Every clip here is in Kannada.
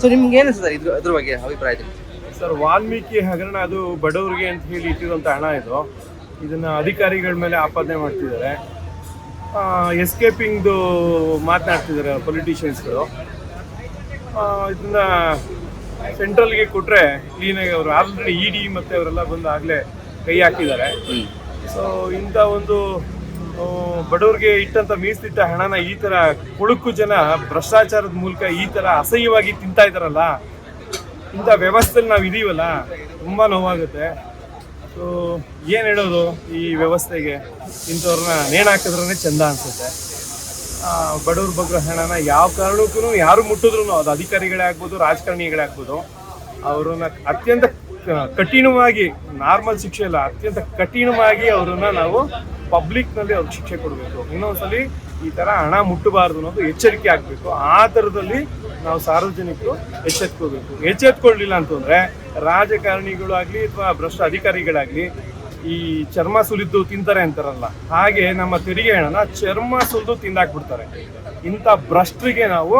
ಸೊ ನಿಮ್ಗೆ ಏನು ಸರ್ ಇದ್ರ ಅದ್ರ ಬಗ್ಗೆ ಅಭಿಪ್ರಾಯ ಇದೆ ಸರ್ ವಾಲ್ಮೀಕಿ ಹಗರಣ ಅದು ಬಡವರಿಗೆ ಅಂತ ಹೇಳಿ ಇಟ್ಟಿರುವಂಥ ಹಣ ಇದು. ಇದನ್ನ ಅಧಿಕಾರಿಗಳ ಮೇಲೆ ಆಪಾದನೆ ಮಾಡ್ತಿದ್ದಾರೆ. ಎಸ್ಕೇಪಿಂಗ್ದು ಮಾತನಾಡ್ತಿದ್ದಾರೆ ಪೊಲಿಟಿಷಿಯನ್ಸ್ಗಳು ಇದನ್ನ ಸೆಂಟ್ರಲ್ಗೆ ಕೊಟ್ಟರೆ ಕ್ಲೀನಾಗಿ ಅವರು ಆಲ್ರೆಡಿ ಇ ಡಿ ಮತ್ತು ಅವರೆಲ್ಲ ಬಂದು ಆಗಲೇ ಕೈ ಹಾಕಿದ್ದಾರೆ. ಸೊ ಇಂಥ ಒಂದು ಬಡವರಿಗೆ ಇಟ್ಟಂತ ಮೀಸಲಿಟ್ಟ ಹಣನ ಈ ತರ ಕುಳುಕು ಜನ ಭ್ರಷ್ಟಾಚಾರದ ಮೂಲಕ ಈ ತರ ಅಸಹ್ಯವಾಗಿ ತಿಂತಾ ಇದಾರಲ್ಲ ಇಂಥ ವ್ಯವಸ್ಥೆಲಿ ನಾವು ಇದೀವಲ್ಲ? ತುಂಬಾ ನೋವಾಗುತ್ತೆ. ಸೊ ಏನು ಹೇಳೋದು ಈ ವ್ಯವಸ್ಥೆಗೆ? ಇಂಥವ್ರನ್ನ ನೇಣಾಕಿದ್ರೇ ಚಂದ ಅನ್ಸುತ್ತೆ. ಬಡವ್ರ ಬಗ್ಗೆ ಹಣನ ಯಾವ ಕಾರಣಕ್ಕೂ ಯಾರು ಮುಟ್ಟಿದ್ರು ಅದು ಅಧಿಕಾರಿಗಳೇ ಆಗ್ಬೋದು, ರಾಜಕಾರಣಿಗಳೇ ಆಗ್ಬೋದು. ಅವ್ರನ್ನ ಅತ್ಯಂತ ಕಠಿಣವಾಗಿ, ನಾರ್ಮಲ್ ಶಿಕ್ಷೆ ಅಲ್ಲ, ಅತ್ಯಂತ ಕಠಿಣವಾಗಿ ಅವ್ರನ್ನ ನಾವು ಪಬ್ಲಿಕ್ನಲ್ಲಿ ಅವ್ರಿಗೆ ಶಿಕ್ಷೆ ಕೊಡಬೇಕು. ಇನ್ನೊಂದ್ಸಲಿ ಈ ತರ ಹಣ ಮುಟ್ಟಬಾರ್ದು ಅನ್ನೋದು ಎಚ್ಚರಿಕೆ ಆಗಬೇಕು. ಆ ಥರದಲ್ಲಿ ನಾವು ಸಾರ್ವಜನಿಕರು ಎಚ್ಚೆತ್ಕೋಬೇಕು ಎಚ್ಚೆತ್ಕೊಳ್ಳಿಲ್ಲ ಅಂತಂದ್ರೆ ರಾಜಕಾರಣಿಗಳು ಆಗಲಿ ಅಥವಾ ಭ್ರಷ್ಟ ಅಧಿಕಾರಿಗಳಾಗಲಿ ಈ ಚರ್ಮ ಸುಲಿದ್ದು ತಿಂತಾರೆ ಅಂತಾರಲ್ಲ, ಹಾಗೆ ನಮ್ಮ ತೆರಿಗೆ ಹಣನ ಚರ್ಮ ಸುಲಿದು ತಿಂದಾಕ್ಬಿಡ್ತಾರೆ. ಇಂಥ ಭ್ರಷ್ಟರಿಗೆ ನಾವು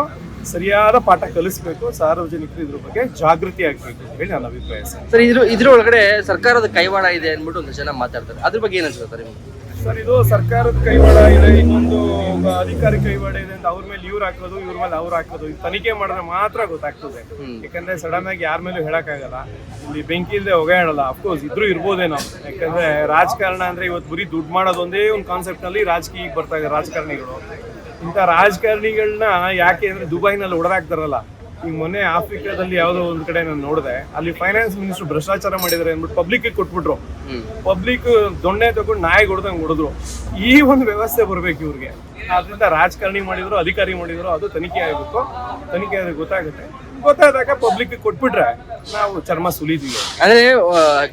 ಸರಿಯಾದ ಪಾಠ ಕಲಿಸ್ಬೇಕು, ಸಾರ್ವಜನಿಕರು ಇದ್ರ ಬಗ್ಗೆ ಜಾಗೃತಿ ಆಗ್ಬೇಕು ಅಂತ ಹೇಳಿ ನನ್ನ ಅಭಿಪ್ರಾಯ ಸರ್. ಇದ್ರ ಇದ್ರ ಒಳಗಡೆ ಸರ್ಕಾರದ ಕೈವಾಡ ಇದೆ ಅಂದ್ಬಿಟ್ಟು ಒಂದು ಜನ ಮಾತಾಡ್ತಾರೆ. ಅದ್ರ ಬಗ್ಗೆ ಏನಂತ ಹೇಳ್ತಾರೆ ನಿಮ್ಗೆ? ಸರ್ ಇದು ಸರ್ಕಾರದ ಕೈವಾಡ ಇದೆ ಇನ್ನೊಂದು ಅಧಿಕಾರಿ ಕೈವಾಡ ಇದೆ ಅಂತ ಅವ್ರ ಮೇಲೆ ಇವ್ರು ಹಾಕೋದು ಇವ್ರ ಮೇಲೆ ಅವ್ರು ಹಾಕೋದು ಇದು ತನಿಖೆ ಮಾಡಿದ್ರೆ ಮಾತ್ರ ಗೊತ್ತಾಗ್ತದೆ. ಯಾಕಂದ್ರೆ ಸಡನ್ ಆಗಿ ಯಾರ ಮೇಲೂ ಹೇಳಕ್ಕಾಗಲ್ಲ. ಇಲ್ಲಿ ಬೆಂಕಿ ಇಲ್ಲದೆ ಹೊಗೆ ಹೇಳಲ್ಲ ಅಫ್ಕೋರ್ಸ್ ಇದ್ರು ಇರ್ಬೋದೇನೋ ಯಾಕಂದ್ರೆ ರಾಜಕಾರಣ ಅಂದ್ರೆ ಇವತ್ತು ಬರೀ ದುಡ್ಡು ಮಾಡೋದೊಂದೇ ಒಂದು ಕಾನ್ಸೆಪ್ಟ್ನಲ್ಲಿ ರಾಜಕೀಯಕ್ಕೆ ಬರ್ತಾ ಇದೆ ರಾಜಕಾರಣಿಗಳು. ಇಂಥ ರಾಜಕಾರಣಿಗಳನ್ನ ಯಾಕೆ ಅಂದ್ರೆ ದುಬೈನಲ್ಲಿ ಹೊಡೆದಾಕ್ತಾರಲ್ಲ ಈಗ ಮೊನ್ನೆ ಆಫ್ರಿಕಾದಲ್ಲಿ ಯಾವುದೋ ಒಂದ್ ಕಡೆ ನಾನು ನೋಡಿದೆ ಅಲ್ಲಿ ಫೈನಾನ್ಸ್ ಮಿನಿಸ್ಟರ್ ಭ್ರಷ್ಟಾಚಾರ ಮಾಡಿದ್ದಾರೆ ಅಂದ್ಬಿಟ್ಟು ಪಬ್ಲಿಕ್ ಕೊಟ್ಬಿಟ್ರು. ಪಬ್ಲಿಕ್ ದೊಣ್ಣೆ ತಗೊಂಡು ನಾಯಿ ಹೊಡೆದಂಗೆ ಹೊಡೆದ್ರು. ಈ ಒಂದು ವ್ಯವಸ್ಥೆ ಬರ್ಬೇಕು ಇವ್ರಿಗೆ. ಆದ್ರಿಂದ ರಾಜಕಾರಣಿ ಮಾಡಿದ್ರು ಅಧಿಕಾರಿ ಮಾಡಿದ್ರು ಅದು ತನಿಖೆ ಆಗಬೇಕು. ತನಿಖೆ ಆದ್ರೆ ಗೊತ್ತಾಗುತ್ತೆ. ಗೊತ್ತಾದಾಗ ಪಬ್ಲಿಕ್ ಕೊಟ್ಬಿಟ್ರೆ ನಾವು ಚರ್ಮ ಸುಲಿದೀವಿ. ಅಂದ್ರೆ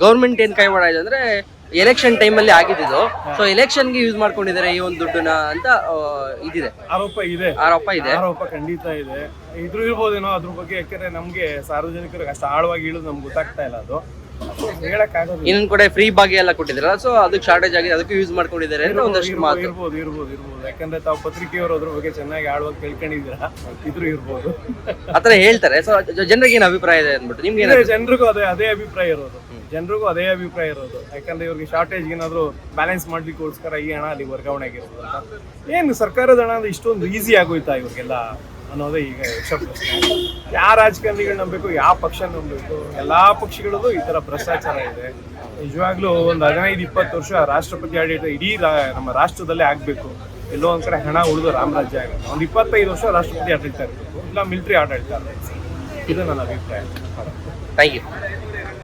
ಗೌರ್ಮೆಂಟ್ ಏನ್ ಕೈ ಇದೆ ಅಂದ್ರೆ ಎಲೆಕ್ಷನ್ ಟೈಮಲ್ಲಿ ಆಗಿದ್ದು ಸೊ ಎಲೆಕ್ಷನ್ಗೆ ಯೂಸ್ ಮಾಡ್ಕೊಂಡಿದ್ದಾರೆ ಈ ಒಂದು ದುಡ್ಡನ್ನ ಅಂತ ಆ, ಇದಿದೆ. ಆರೋಪ ಇದೆ. ಆರೋಪ ಇದೆ. ಆರೋಪ ಖಂಡಿತ ಇದೆ. ಇದ್ರು ಇರ್ಬೋದೇನೋ ಅದ್ರ ಬಗ್ಗೆ ಯಾಕಂದ್ರೆ ನಮ್ಗೆ ಸಾರ್ವಜನಿಕರಿಗೆ ಅಷ್ಟು ಆಳವಾಗಿ ಇಳಿದು ನಮ್ಗೆ ಗೊತ್ತಾಗ್ತಾ ಇಲ್ಲ ಅದು. ಹೇಳಕ್ ಇನ್ನೊಂದ್ ಕಡೆ ಫ್ರೀ ಬಾಗಿ ಎಲ್ಲ ಕೊಟ್ಟಿದ್ರಲ್ಲ ಸೊ ಅದಕ್ಕೆ ಶಾರ್ಟೇಜ್ ಆಗಿದೆ ಅದಕ್ಕೆ ಯೂಸ್ ಮಾಡ್ಕೊಂಡಿದ್ದಾರೆ ಅಂತ ಒಂದಷ್ಟು ಮಾತು. ಇರ್ಬೋದು ಇರ್ಬೋದು ಇರ್ಬೋದು. ಯಾಕಂದ್ರೆ ತಾವು ಪತ್ರಿಕೆಯವರು ಅದ್ರ ಬಗ್ಗೆ ಚೆನ್ನಾಗಿ ಆಳವಾಗಿ ತಿಳ್ಕೊಂಡಿದ್ದೀರಾ ಇದ್ರು ಇರ್ಬೋದು. ಆತರ ಹೇಳ್ತಾರೆ. ಸೊ ಜನರಿಗೆ ಏನ್ ಅಭಿಪ್ರಾಯ ಇದೆ ಅಂದ್ಬಿಟ್ಟು ನಿಮ್ಗೆ ಏನ್ ಜನರಿಗೂ ಅದೇ ಅದೇ ಅಭಿಪ್ರಾಯ ಇರೋದು. ಜನರಿಗೂ ಅದೇ ಅಭಿಪ್ರಾಯ ಇರೋದು. ಯಾಕಂದ್ರೆ ಇವ್ರಿಗೆ ಶಾರ್ಟೇಜ್ ಏನಾದರೂ ಬ್ಯಾಲೆನ್ಸ್ ಮಾಡ್ಲಿಕ್ಕೋಸ್ಕರ ಈ ಹಣ ಅಲ್ಲಿ ವರ್ಗಾವಣೆ ಆಗಿರೋದು ಅಂತ. ಏನು ಸರ್ಕಾರದ ಹಣ ಅಂದ್ರೆ ಇಷ್ಟೊಂದು ಈಸಿ ಆಗೋಯ್ತಾ ಇವ್ರಿಗೆಲ್ಲ ಅನ್ನೋದೇ ಈಗ ಯಕ್ಷ ಯಾವ ರಾಜಕಾರಣಿಗಳು ನಂಬಬೇಕು, ಯಾವ ಪಕ್ಷ ನಂಬಬೇಕು, ಎಲ್ಲಾ ಪಕ್ಷಗಳಲ್ಲೂ ಈ ತರ ಭ್ರಷ್ಟಾಚಾರ ಇದೆ. ನಿಜವಾಗ್ಲೂ ಒಂದು ಹದಿನೈದು, ಇಪ್ಪತ್ತು ವರ್ಷ ರಾಷ್ಟ್ರಪತಿ ಆಡಳಿತ ಇಡೀ ನಮ್ಮ ರಾಷ್ಟ್ರದಲ್ಲೇ ಆಗಬೇಕು. ಎಲ್ಲೋ ಒಂದು ಕಡೆ ಹಣ ಉಳಿದು ರಾಮರಾಜ್ಯ ಆಗುತ್ತೆ ಒಂದು ಇಪ್ಪತ್ತೈದು ವರ್ಷ ರಾಷ್ಟ್ರಪತಿ ಆಡಳಿತ ಇರಬೇಕು. ಇಲ್ಲ ಮಿಲಿಟರಿ ಆಡಳಿತ. ಇದು ನನ್ನ ಅಭಿಪ್ರಾಯ. Thank you